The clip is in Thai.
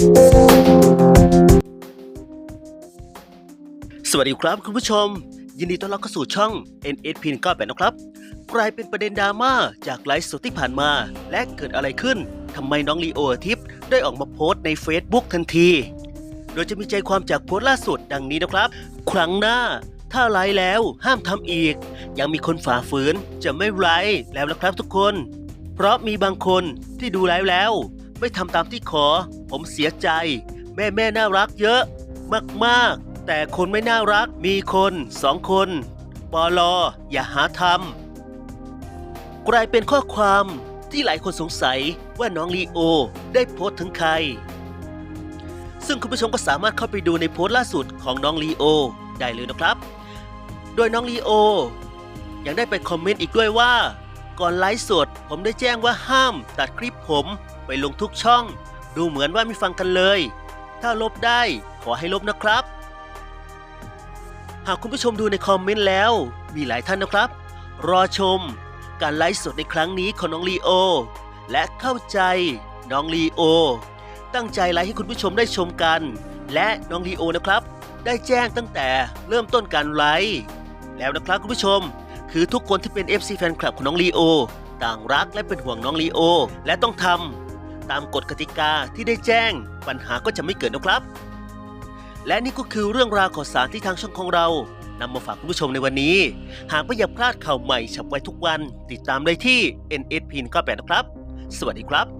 สวัสดีครับคุณผู้ชม ยินดีต้อนรับเข้าสู่ช่อง n s p 9บนะครับ กลายเป็นประเด็นดราม่าจากไลฟ์สดที่ผ่านมา และเกิดอะไรขึ้นทำไมน้องลีโออาทิตย์ได้ออกมาโพสต์ใน Facebook ทันที โดยจะมีใจความจากโพสต์ล่าสุดดังนี้นะครับ ครั้งหน้า ถ้าไลฟ์แล้วห้ามทำอีก ยังมีคนฝ่าฝืนจะไม่ไลฟ์แล้วนะครับทุกคน เพราะมีบางคนที่ดูไลฟ์แล้ว ไม่ทำตามที่ขอ ผมเสียใจ แม่แม่น่ารักเยอะมากๆ แต่คนไม่น่ารักมีคนสองคนปอลออย่าหาทำกลายเป็นข้อความที่หลายคนสงสัยว่าน้องลีโอได้โพสต์ถึงใคร ซึ่งคุณผู้ชมก็สามารถเข้าไปดูในโพสต์ล่าสุดของน้องลีโอได้เลยนะครับ โดยน้องลีโอยังได้ไปคอมเมนต์อีกด้วยว่า ก่อนไลฟ์สด ผมได้แจ้งว่าห้ามตัดคลิปผมไปลงทุกช่อง ดูเหมือนว่าไม่ฟังกันเลย ถ้าลบได้ขอให้ลบนะครับ หากคุณผู้ชมดูในคอมเมนต์แล้ว มีหลายท่านนะครับ รอชม การไลฟ์สดในครั้งนี้ของน้องลีโอ และเข้าใจน้องลีโอ ตั้งใจไลฟ์ให้คุณผู้ชมได้ชมกัน และน้องลีโอนะครับ ได้แจ้งตั้งแต่เริ่มต้นการไลฟ์แล้วนะครับคุณผู้ชม คือทุกคนที่เป็น FC แฟนคลับของน้องลีโอ ต่างรักและเป็นห่วงน้องลีโอ และต้องทำตามกฎกติกาที่ได้แจ้ง ปัญหาก็จะไม่เกิดนะครับ และนี่ก็คือเรื่องราวข่าวสารที่ทางช่องของเรานำมาฝากคุณผู้ชมในวันนี้ หากไม่อยากพลาดข่าวใหม่ฉับไวทุกวัน ติดตามได้ที่ NSP 98นะครับ สวัสดีครับ